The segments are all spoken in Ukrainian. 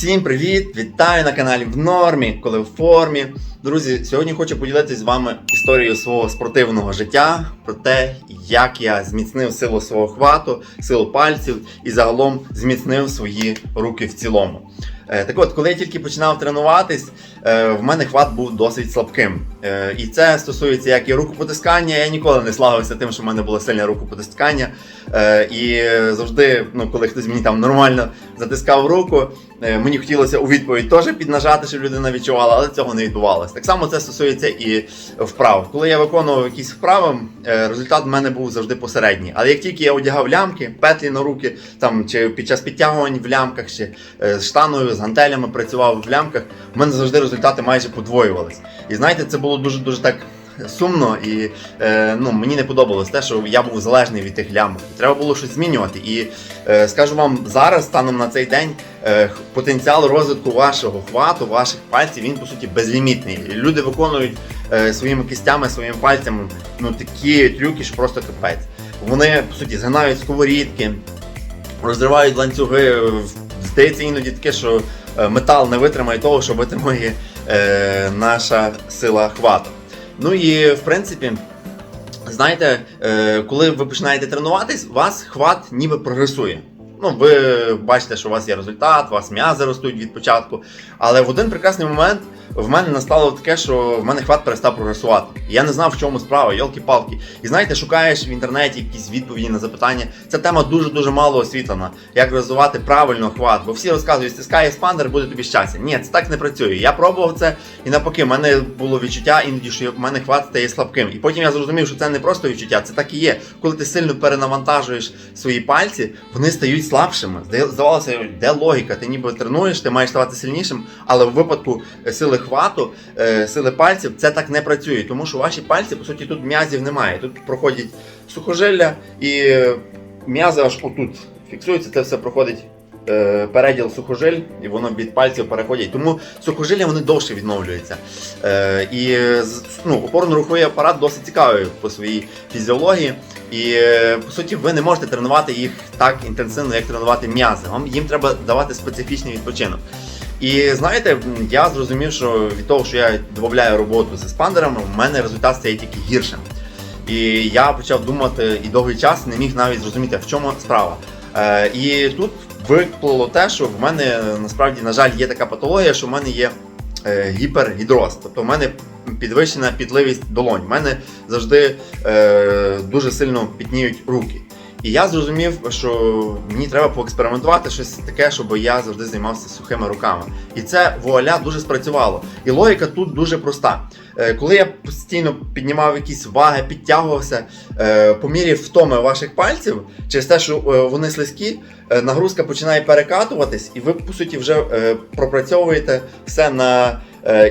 Всім привіт! Вітаю на каналі в нормі, коли в формі. Друзі, сьогодні хочу поділитися з вами історією свого спортивного життя, про те, як я зміцнив силу свого хвату, силу пальців і загалом зміцнив свої руки в цілому. Е, Так от, коли я тільки починав тренуватись, е, в мене хват був досить слабким. Е, І це стосується як і рукопотискання. Я ніколи не славився тим, що в мене було сильне рукопотискання. І завжди, ну, коли хтось мені там нормально затискав руку, мені хотілося у відповідь теж піднажати, щоб людина відчувала, але цього не відбувалося. Так само це стосується і вправ. Коли я виконував якісь вправи, е, результат в мене був завжди посередній. Але як тільки я одягав лямки, петлі на руки, там чи під час підтягувань в лямках, чи е, з штаною, з гантелями працював в лямках, в мене завжди результати майже подвоювались. І знаєте, це було дуже дуже так. Сумно і е, ну, мені не подобалось те, що я був залежний від тих лямок. Треба було щось змінювати. І е, скажу вам зараз, станом на цей день, е, потенціал розвитку вашого хвату, ваших пальців, він по суті безлімітний. Люди виконують е, своїми кистями, своїми пальцями ну, такі трюки, що просто капець. Вони по суті згинають сковорідки, розривають ланцюги. Здається іноді таке, що е, метал не витримає того, що витримує е, наша сила хвату. Ну і в принципі, знаєте, е, коли ви починаєте тренуватись, вас хват ніби прогресує. Ну, ви бачите, що у вас є результат, у вас м'язи ростуть від початку. Але в один прекрасний момент в мене настало таке, що в мене хват перестав прогресувати. Я не знав, в чому справа, йолки-палки. І знаєте, шукаєш в інтернеті якісь відповіді на запитання. Ця тема дуже-дуже мало освітлена. Як розвивати правильно хват. Бо всі розказують, стискай еспандер, буде тобі щастя. Ні, це так не працює. Я пробував це, і навпаки, в мене було відчуття іноді, що в мене хват стає слабким. І потім я зрозумів, що це не просто відчуття, це так і є. Коли ти сильно перенавантажуєш свої пальці, вони стають слабшими. Здавалося, де логіка? Ти ніби тренуєш, ти маєш ставати сильнішим, але в випадку сили хвату, е, сили пальців, це так не працює, тому що ваші пальці, по суті, тут м'язів немає. Тут проходять сухожилля і м'язи аж отут фіксуються, це все проходить. е, Переділ сухожиль, і воно від пальців переходять. Тому сухожилля вони довше відновлюються. Е, і ну, опорно-руховий апарат досить цікавий по своїй фізіології. І по суті, ви не можете тренувати їх так інтенсивно, як тренувати м'язи. Вам їм треба давати специфічний відпочинок. І знаєте, я зрозумів, що від того, що я додаю роботу з еспандерами, в мене результат стає тільки гіршим. І я почав думати і довгий час не міг навіть зрозуміти, в чому справа. Е, і тут виклало те, що в мене насправді, на жаль, є така патологія, що в мене є е, гіпергідроз. Тобто в мене підвищена підливість долонь. В мене завжди е, дуже сильно пітніють руки. І я зрозумів, що мені треба поекспериментувати щось таке, щоб я завжди займався сухими руками. І це вуаля дуже спрацювало. І логіка тут дуже проста. Е, Коли я постійно піднімав якісь ваги, підтягувався, е, по мірі втоми ваших пальців, через те, що е, вони слизькі, нагрузка починає перекатуватись, і ви, по суті, вже пропрацьовуєте все на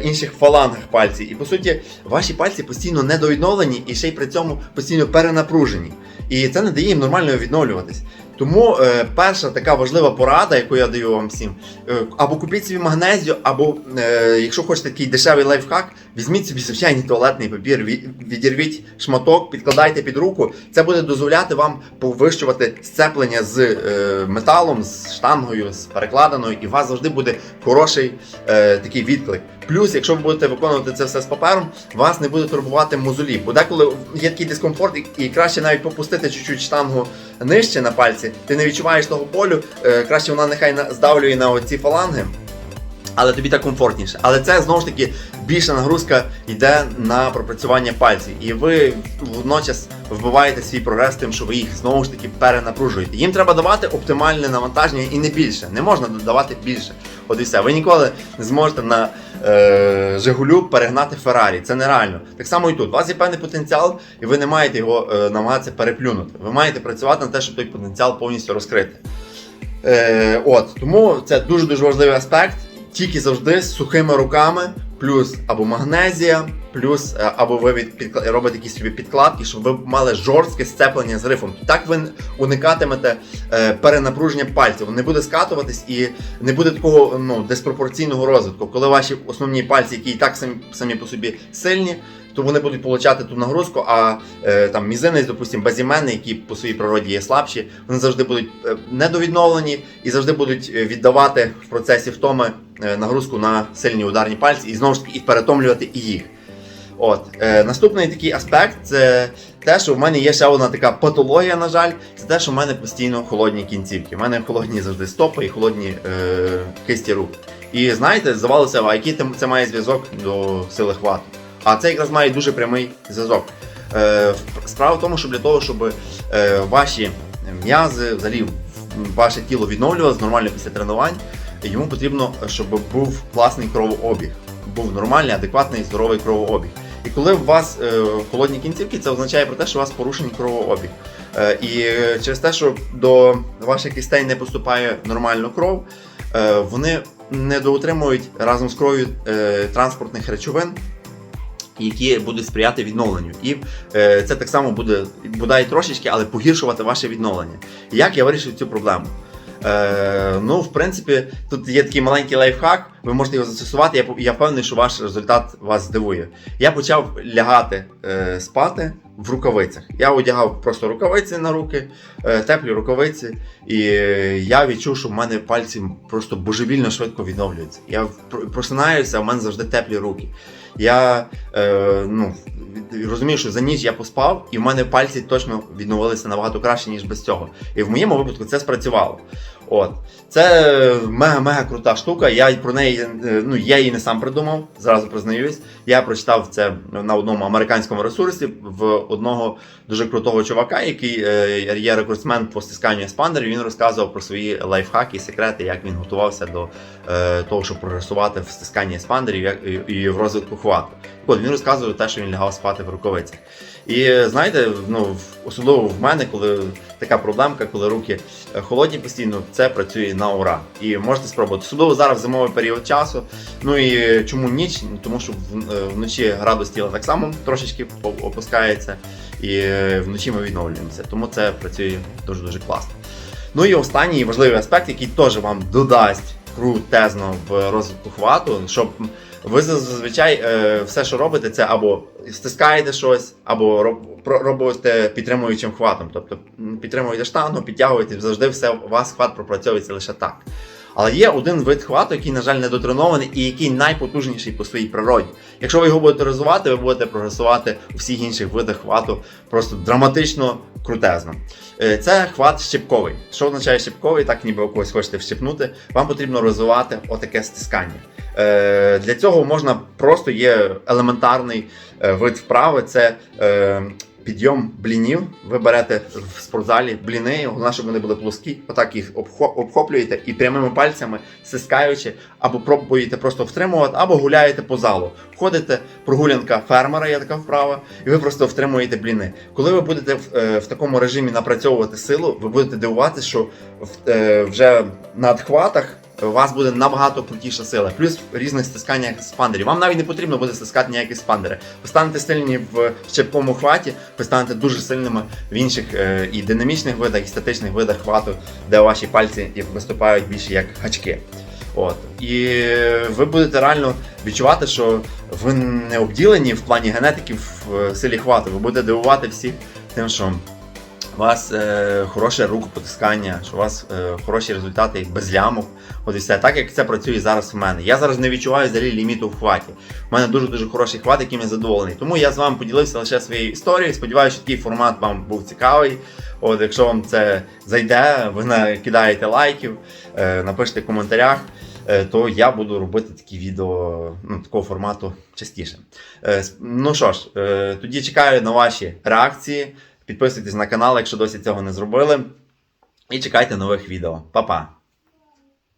інших фалангах пальців. І по суті, ваші пальці постійно недовідновлені і ще й при цьому постійно перенапружені. І це не дає їм нормально відновлюватись. Тому е, перша така важлива порада, яку я даю вам всім, е, або купіть собі магнезію, або е, якщо хочете такий дешевий лайфхак, візьміть собі звичайний туалетний папір, відірвіть шматок, підкладайте під руку. Це буде дозволяти вам повищувати сцеплення з е, металом, з штангою, з перекладиною, і у вас завжди буде хороший е, такий відклик. Плюс, якщо ви будете виконувати це все з папером, вас не буде турбувати мозолі. Бо деколи є такий дискомфорт, і, краще навіть попустити чуть-чуть штангу нижче на пальці, ти не відчуваєш того болю, е, краще вона нехай здавлює на оці фаланги. Але тобі так комфортніше. Але це знову ж таки більша нагрузка йде на пропрацювання пальців. І ви водночас вбиваєте свій прогрес тим, що ви їх знову ж таки перенапружуєте. Їм треба давати оптимальне навантаження і не більше. Не можна давати більше. От і все. Ви ніколи не зможете на е, Жигулю перегнати Феррарі. Це нереально. Так само і тут. У вас є певний потенціал, і ви не маєте його е, намагатися переплюнути. Ви маєте працювати на те, щоб той потенціал повністю розкрити. Е, от, тому це дуже дуже важливий аспект. Тільки завжди з сухими руками, плюс або магнезія, плюс е, або ви від, робите якісь собі підкладки, щоб ви мали жорстке сцеплення з рифом. Так ви уникатимете е, перенапруження пальців. Не буде скатуватись і не буде такого ну, диспропорційного розвитку. Коли ваші основні пальці, які і так самі, самі по собі сильні, то вони будуть получати ту нагрузку, а е, там мізинець, допустимо, безіменний, які по своїй природі є слабші, вони завжди будуть недовідновлені і завжди будуть віддавати в процесі втоми нагрузку на сильні ударні пальці і знову ж таки і перетомлювати і їх. От е, наступний такий аспект це те, що в мене є ще одна така патологія, на жаль, це те, що в мене постійно холодні кінцівки. У мене холодні завжди стопи і холодні е, кисті рук. І знаєте, здавалося, а який це має зв'язок до сили хвату? А це якраз має дуже прямий зв'язок. Е, справа в тому, що для того, щоб е, ваші м'язи, взагалі ваше тіло відновлювалося нормально після тренувань, йому потрібно, щоб був класний кровообіг, був нормальний, адекватний, здоровий кровообіг. І коли у вас е, холодні кінцівки, це означає про те, що у вас порушений кровообіг. Е, і через те, що до ваших кістей не поступає нормально кров, е, вони не доотримують разом з кров'ю е, транспортних речовин, які будуть сприяти відновленню. І е, це так само буде бодай трошечки, але погіршувати ваше відновлення. Як я вирішив цю проблему? Е, ну, в принципі, тут є такий маленький лайфхак, ви можете його застосувати. Я, я впевнений, що ваш результат вас здивує. Я почав лягати е, спати в рукавицях. Я одягав просто рукавиці на руки, е, теплі рукавиці, і е, я відчув, що в мене пальці просто божевільно швидко відновлюються. Я просинаюся, а в мене завжди теплі руки. Я е, ну, розумію, що за ніч я поспав, і в мене пальці точно відновилися набагато краще, ніж без цього. І в моєму випадку це спрацювало. От. Це мега-мега крута штука. Я про неї, е, ну я її не сам придумав, зразу признаюсь. Я прочитав це на одному американському ресурсі в одного дуже крутого чувака, який е, є рекордсмен по стисканню еспандерів. Він розказував про свої лайфхаки, секрети, як він готувався до е, того, щоб прогресувати в стисканні еспандерів і, в розвитку хвату. От він розказував те, що він лягав спати в рукавицях. І знаєте, ну особливо в мене, коли така проблемка, коли руки е, холодні постійно, це працює на ура. І можете спробувати. Особливо зараз зимовий період часу. Ну і чому ніч? Тому що е, вночі градус тіла так само трошечки опускається, і е, вночі ми відновлюємося. Тому це працює дуже дуже класно. Ну і останній важливий аспект, який теж вам додасть крутезно в розвитку хвату, щоб ви зазвичай е, все, що робите, це або стискаєте щось, або роб, робите підтримуючим хватом. Тобто підтримуєте штангу, підтягуєте, завжди все у вас хват пропрацьовується лише так. Але є один вид хвату, який, на жаль, недотренований і який найпотужніший по своїй природі. Якщо ви його будете розвивати, ви будете прогресувати у всіх інших видах хвату просто драматично крутезно. Е, Це хват щепковий. Що означає щепковий, так ніби ви когось хочете вщепнути, вам потрібно розвивати отаке стискання. Е, Для цього можна просто є елементарний е, вид вправи. Це підйом блінів. Ви берете в спортзалі бліни, головне, щоб вони були плоскі, отак їх обхоплюєте і прямими пальцями, стискаючи, або пробуєте просто втримувати, або гуляєте по залу. Входите, прогулянка фермера, є така вправа, і ви просто втримуєте бліни. Коли ви будете в, е, в такому режимі напрацьовувати силу, ви будете дивуватися, що в, е, вже на хватах у вас буде набагато крутіша сила. Плюс в різних стисканнях спандерів. Вам навіть не потрібно буде стискати ніякі спандери. Ви станете сильні в щепкому хваті, ви станете дуже сильними в інших е, і динамічних видах, і статичних видах хвату, де ваші пальці виступають більше як гачки. От. І ви будете реально відчувати, що ви не обділені в плані генетики в е, силі хвату. Ви будете дивувати всіх тим, що у вас е, хороше рукопотискання, що у вас е, хороші результати без лямок. От і все. Так як це працює зараз в мене. Я зараз не відчуваю взагалі ліміту в хваті. У мене дуже дуже хороший хват, яким я задоволений. Тому я з вами поділився лише своєю історією. Сподіваюся, що такий формат вам був цікавий. От, якщо вам це зайде, ви накидаєте лайків, е, напишите в коментарях. е, То я буду робити такі відео ну, такого формату частіше. Е, Ну що ж, е, тоді чекаю на ваші реакції. Підписуйтесь на канал, якщо досі цього не зробили. І чекайте нових відео. Па-па!